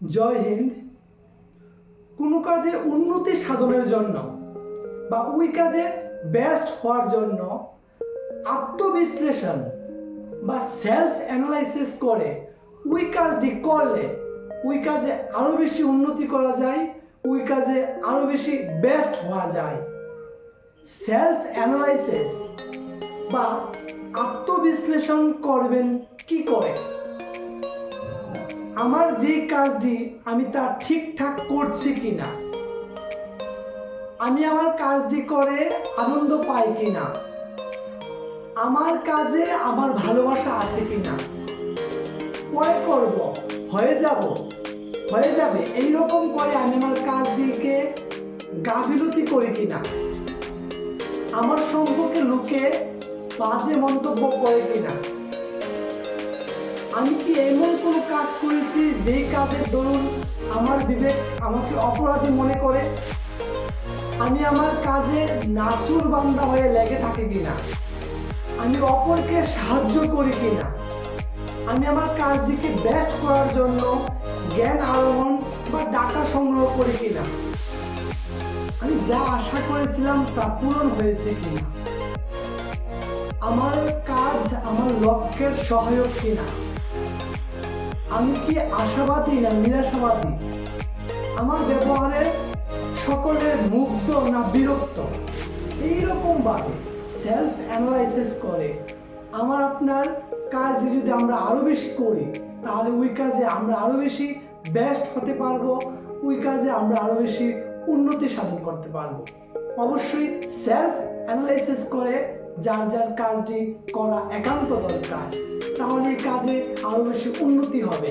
জয় হিন্দ। কোনো কাজে উন্নতি সাধনের জন্য বা ওই কাজে বেস্ট হওয়ার জন্য আত্মবিশ্লেষণ বা সেলফ অ্যানালাইসিস করে ওই কাজটি করলে ওই কাজে আরও বেশি উন্নতি করা যায়, ওই কাজে আরও বেশি বেস্ট হওয়া যায়। সেলফ অ্যানালাইসিস বা আত্মবিশ্লেষণ করবেন কি করে? আমার যে কাজটি আমি তা ঠিকঠাক করছি কিনা? আমি আমার কাজটি করে আনন্দ পাই কিনা? আমার কাজে আমার ভালোবাসা আছে কিনা? পরে করব, হয়ে যাব, হয়ে যাবে এই রকম করে আমি আমার কাজটিকে গাফিলতি করি কিনা? আমার সম্পর্কে লোকে বাজে মন্তব্য করে কিনা? আমি কি এমন কোনো কাজ করেছি যেই কাজের দরুন আমার বিবেক আমাকে অপরাধী মনে করে? আমি আমার কাজে নাচুর বান্দা হয়ে লেগে থাকি কিনা? আমি অপরকে সাহায্য করি কিনা? আমি আমার কাজটিকে বেস্ট করার জন্য জ্ঞান আরোহণ বা ডাটা সংগ্রহ করি কিনা? আমি যা আশা করেছিলাম তা পূরণ হয়েছে কিনা? আমার কাজ আমার লক্ষ্যের সহায়ক কিনা? আমি কি আশাবাদী না নিরাশাবাদী? আমার ব্যবহারে সকলের মুগ্ধ না বিরক্ত? এইরকম ভাবে সেলফ অ্যানালাইসিস করে। আমার আপনার কাজ যদি আমরা আরও বেশি করি, তাহলে ওই কাজে আমরা আরও বেশি বেস্ট হতে পারব, ওই কাজে আমরা আরও বেশি উন্নতি সাধন করতে পারব। অবশ্যই সেলফ অ্যানালাইসিস করে যার যার কাজটি করা একান্ত দরকার। তাহলে কাজে আরও বেশি উন্নতি হবে।